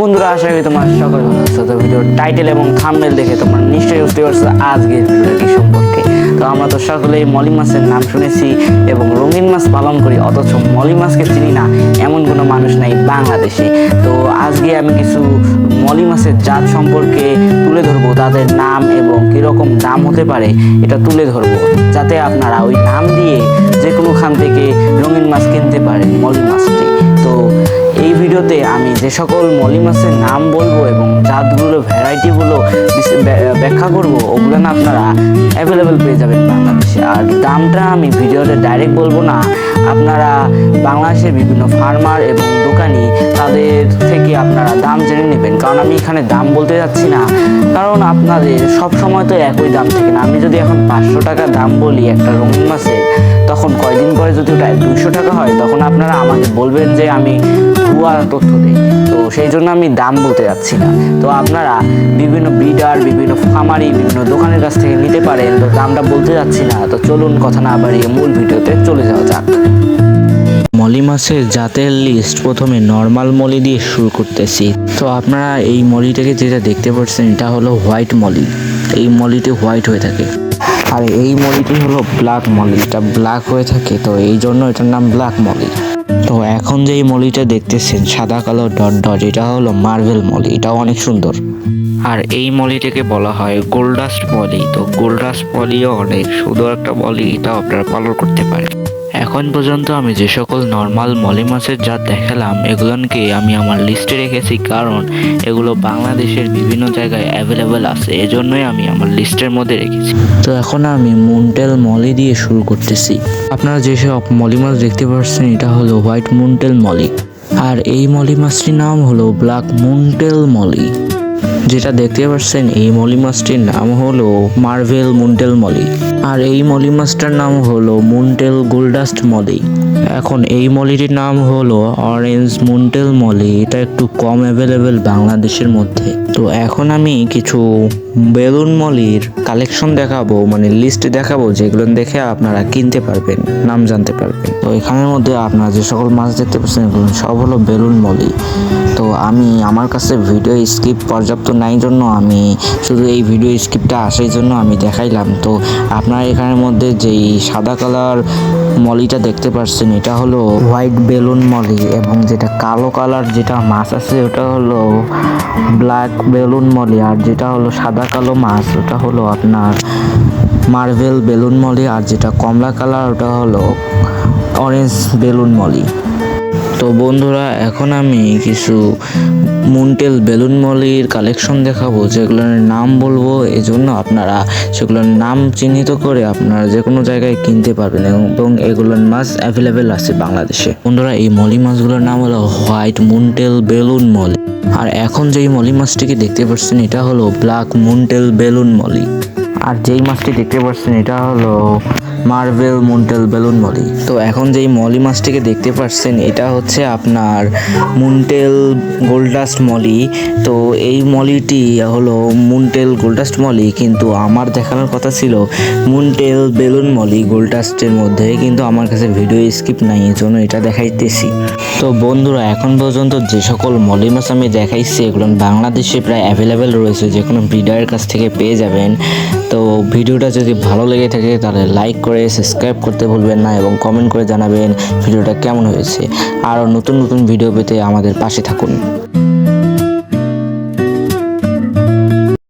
বন্ধুরা, আশা করি তোমার সকল ভালো আছো। তো ভিডিওর টাইটেল এবং থাম্বনেল দেখে তোমরা নিশ্চয়ই বুঝতে পারছ আজকের ভিডিওটা সম্পর্কে। তো আমরা তো সকলেই মলি মাছের নাম শুনেছি এবং রঙিন মাছ পালন করি, অথচ মলি মাছকে চিনি না এমন কোনো মানুষ নাই বাংলাদেশে। তো আজকে আমি কিছু মলি মাছের জাত সম্পর্কে তুলে ধরবো, তাদের নাম এবং কীরকম দাম হতে পারে এটা তুলে ধরবো, যাতে আপনারা যে সকল মলি মাছের নাম বলব এবং জাতগুলো ভ্যারাইটিগুলো ব্যা- ব্যাখ্যা করব, ওগুলো না আপনারা অ্যাভেলেবেল পেয়ে যাবেন বাংলাদেশে। আর দামটা আমি ভিডিওতে ডাইরেক্ট বলব না, আপনারা বাংলাদেশের বিভিন্ন ফার্মার এবং দোকানি তাদের থেকে আপনারা দাম জেনে নেবেন। কারণ আমি এখানে দাম বলতে যাচ্ছি না, কারণ আপনাদের সব সময় তো একই দাম থাকে না। আমি যদি এখন পাঁচশো টাকা দাম বলি একটা রঙিন মাছের তখন কয়দিন পরে যদি ওটা দুশো টাকা হয়, তখন আপনারা আমাকে বলবেন যে আমি ভুয়া তথ্য দিই। তো সেই জন্য আমি দাম বলতে যাচ্ছি না। তো আপনারা বিভিন্ন বিডার বিভিন্ন ফার্মারি বিভিন্ন দোকানের কাছ থেকে নিতে পারেন। তো দামটা বলতে যাচ্ছি না। তো চলুন কথা না বাড়িয়ে মূল ভিডিওতে চলে যাওয়া যাক। মলি মাছের জাতের লিস্ট প্রথমে নর্মাল মলি দিয়ে শুরু করতেছি। তো আপনারা এই মলিটাকে যেটা দেখতে পাচ্ছেন, এটা হলো হোয়াইট মলি। এই মলিটি হোয়াইট হয়ে থাকে। আর এই মলিটি হলো ব্ল্যাক মলি এটা ব্ল্যাক হয়ে থাকে, তো এই জন্য এটার নাম ব্ল্যাক মলি তো এখন যে এই মলিটা দেখতেছেন, সাদা কালো ডট ডট, এটা হলো মার্বেল মলি এটাও অনেক সুন্দর। আর এই মলিটাকে বলা হয় গোল্ডাস্ট মলি। তো গোল্ডাস্ট মলিও অনেক সুন্দর একটা মলি, এটাও আপনারা পালন করতে পারেন। এখন পর্যন্ত আমি যে সকল নর্মাল মলি মাছের জাত দেখালাম, এগুলোকে আমি আমার লিস্টে রেখেছি কারণ এগুলো বাংলাদেশের বিভিন্ন জায়গায় অ্যাভেলেবেল আছে, এজন্যই আমি আমার লিস্টের মধ্যে রেখেছি। তো এখন আমি মুন্টেল মলি দিয়ে শুরু করতেছি। আপনারা যেসব মলি মাছ দেখতে পাচ্ছেন, এটা হলো হোয়াইট মুন্টেল মলি। আর এই মলি মাছটির নাম হলো ব্ল্যাক মুন্টেল মলি। যেটা দেখতে পাচ্ছেন, এই মলি মাছটির নাম হলো মার্ভেল মুন্টেল মলি। আর এই মলি মাছটার নাম হলো মুন্টেল গোল্ডাস্ট মলি। এখন এই মলিটির নাম হলো অরেঞ্জ মুন্টেল মলি। এটা একটু কম অ্যাভেলেবেল বাংলাদেশের মধ্যে। তো এখন আমি কিছু বেলুন মলির কালেকশন দেখাবো মানে লিস্ট দেখাবো, যেগুলো দেখে আপনারা কিনতে পারবেন, নাম জানতে পারবেন। তো এখানের মধ্যে আপনারা যে সকল মাছ দেখতে পাচ্ছেন, এগুলো সব হলো বেলুন মলি। তো আমি আমার কাছে ভিডিও স্কিপ পর্যাপ্ত নাই জন্য আমি শুধু এই ভিডিও স্ক্রিপ্টটা আসার জন্য আমি দেখাইলাম। তো আপনারা এখানের মধ্যে যেই সাদা কালার মলিটা দেখতে পাচ্ছেন, এটা হলো হোয়াইট বেলুন মলি এবং যেটা কালো কালার যেটা মাছ আছে, ওটা হলো ব্ল্যাক বেলুন মলি আর যেটা হলো সাদা কালো মাছ, ওটা হলো আপনার মার্বেল বেলুন মলি আর যেটা কমলা কালার, ওটা হলো অরেঞ্জ বেলুন মলি। তো বন্ধুরা, এখন আমি কিছু মুন্টেল বেলুন মলির কালেকশন দেখাবো, যেগুলোর নাম বলব এই জন্য আপনারা সেগুলোর নাম চিহ্নিত করে আপনারা যে কোনো জায়গায় কিনতে পারবেন এবং এগুলোর মাছ অ্যাভেলেবেল আছে বাংলাদেশে। বন্ধুরা, এই মলি মাছগুলোর নাম হলো হোয়াইট মুন্টেল বেলুন মলি আর এখন যেই মলি মাছটিকে দেখতে পাচ্ছেন, এটা হলো ব্ল্যাক মুন্টেল বেলুন মলি আর যেই মাছটি দেখতে পাচ্ছেন, এটা হলো মার্বেল মুন্টেল বেলুন মলি তো এখন যেই মলি মাছটিকে দেখতে পাচ্ছেন এটা হচ্ছে আপনার মুন্টেল গোল্ডাস্ট মলি তো এই মলিটি হলো মুন্টেল গোল্ডাস্ট মলি কিন্তু আমার দেখানোর কথা ছিল মুন্টেল বেলুন মলি গোল্ডাস্টের মধ্যে, কিন্তু আমার কাছে ভিডিও স্কিপ নাই, এই জন্য এটা দেখাইতেছি। তো বন্ধুরা, এখন পর্যন্ত যে সকল মলি মাছ আমি দেখাইছি, এগুলো বাংলাদেশে প্রায় অ্যাভেলেবেল রয়েছে, যে কোনো ব্রিডারের কাছ থেকে পেয়ে যাবেন। তো ভিডিওটা যদি ভালো লেগে থাকে, তাহলে লাইক করে সাবস্ক্রাইব করতে ভুলবেন না এবং কমেন্ট করে জানাবেন ভিডিওটা কেমন হয়েছে। আরও নতুন নতুন ভিডিও পেতে আমাদের পাশে থাকুন।